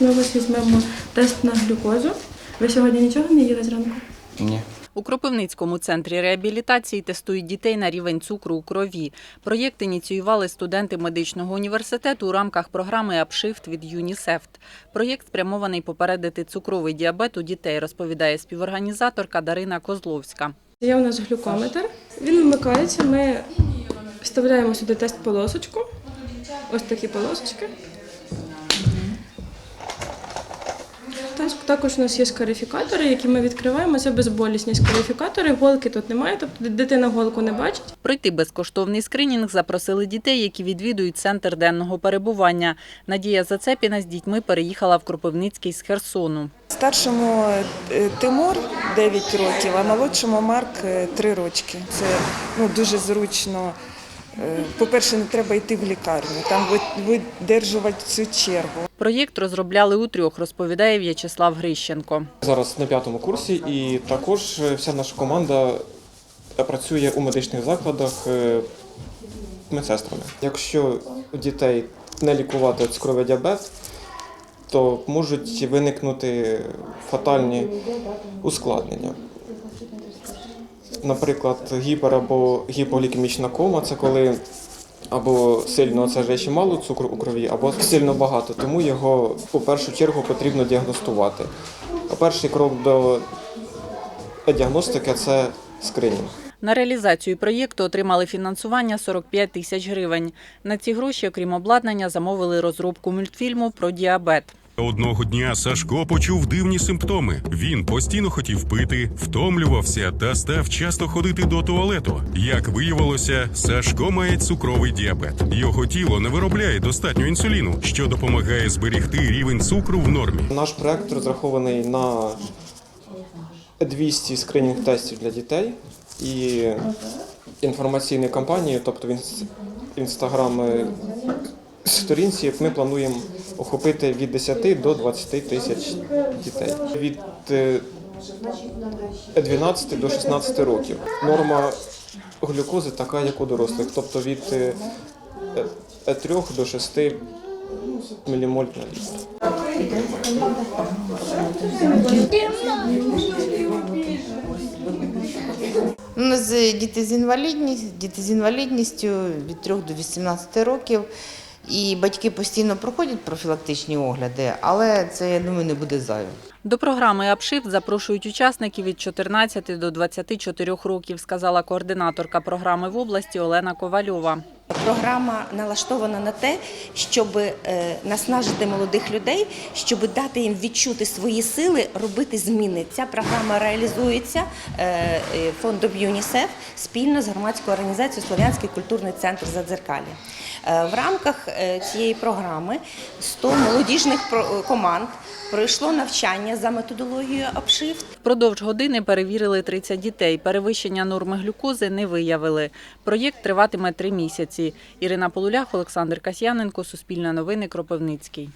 Ми ось візьмемо тест на глюкозу. Ви сьогодні нічого не їли зранку? Ні. У Кропивницькому центрі реабілітації тестують дітей на рівень цукру у крові. Проєкт ініціювали студенти медичного університету у рамках програми «Апшифт» від ЮНІСЕФТ. Проєкт спрямований попередити цукровий діабет у дітей, розповідає співорганізаторка Дарина Козловська. Є у нас глюкометр. Він вмикається. Ми вставляємо сюди тест полосочку. Ось такі полосочки. Також у нас є скарифікатори, які ми відкриваємо. Це безболісні скарифікатори. Голки тут немає, тобто дитина голку не бачить. Пройти безкоштовний скринінг запросили дітей, які відвідують центр денного перебування. Надія Зацепіна з дітьми переїхала в Кропивницький з Херсону. Старшому е, Тимур 9 років, а молодшому Марк 3 рочки. Це ну, дуже зручно. Е, По-перше, не треба йти в лікарню, там видержувати цю чергу. Проєкт розробляли у трьох, розповідає В'ячеслав Грищенко. Зараз на п'ятому курсі, і також е, вся наша команда е, працює у медичних закладах медсестрами. Якщо у дітей не лікувати цукровий діабет, то можуть виникнути фатальні ускладнення. Наприклад, гіпер або гіполікемічна кома це коли або сильно це ще мало цукру у крові, або сильно багато. Тому його у першу чергу потрібно діагностувати. А перший крок до діагностики це скринінг. На реалізацію проєкту отримали фінансування 45 тисяч гривень. На ці гроші, окрім обладнання, замовили розробку мультфільму про діабет. Одного дня Сашко почув дивні симптоми. Він постійно хотів пити, втомлювався та став часто ходити до туалету. Як виявилося, Сашко має цукровий діабет. Його тіло не виробляє достатньо інсуліну, що допомагає зберігти рівень цукру в нормі. Наш проект розрахований на 200 скринінг тестів для дітей і інформаційні кампанії, тобто в інстаграм сторінці ми плануємо охопити від 10 до 20 тисяч дітей. Від е, 12 до 16 років. Норма глюкози така, як у дорослих, тобто від е, е, 3 до 6 мілімоль на літр. У нас е, діти з інвалідністю, діти з інвалідністю від 3 до 18 років. І батьки постійно проходять профілактичні огляди, але це, я думаю, не буде зайвим. До програми «Апшифт» запрошують учасників від 14 до 24 років, сказала координаторка програми в області Олена Ковальова. Програма налаштована на те, щоб е, наснажити молодих людей, щоб дати їм відчути свої сили, робити зміни. Ця програма реалізується е, е, фондом ЮНІСЕФ спільно з громадською організацією Слов'янський культурний центр Задзеркалі. В рамках цієї програми 100 молодіжних команд пройшло навчання за методологією обшифт. Впродовж години перевірили 30 дітей. Перевищення норми глюкози не виявили. Проєкт триватиме три місяці. Ірина Полулях, Олександр Касьяненко, Суспільне новини, Кропивницький.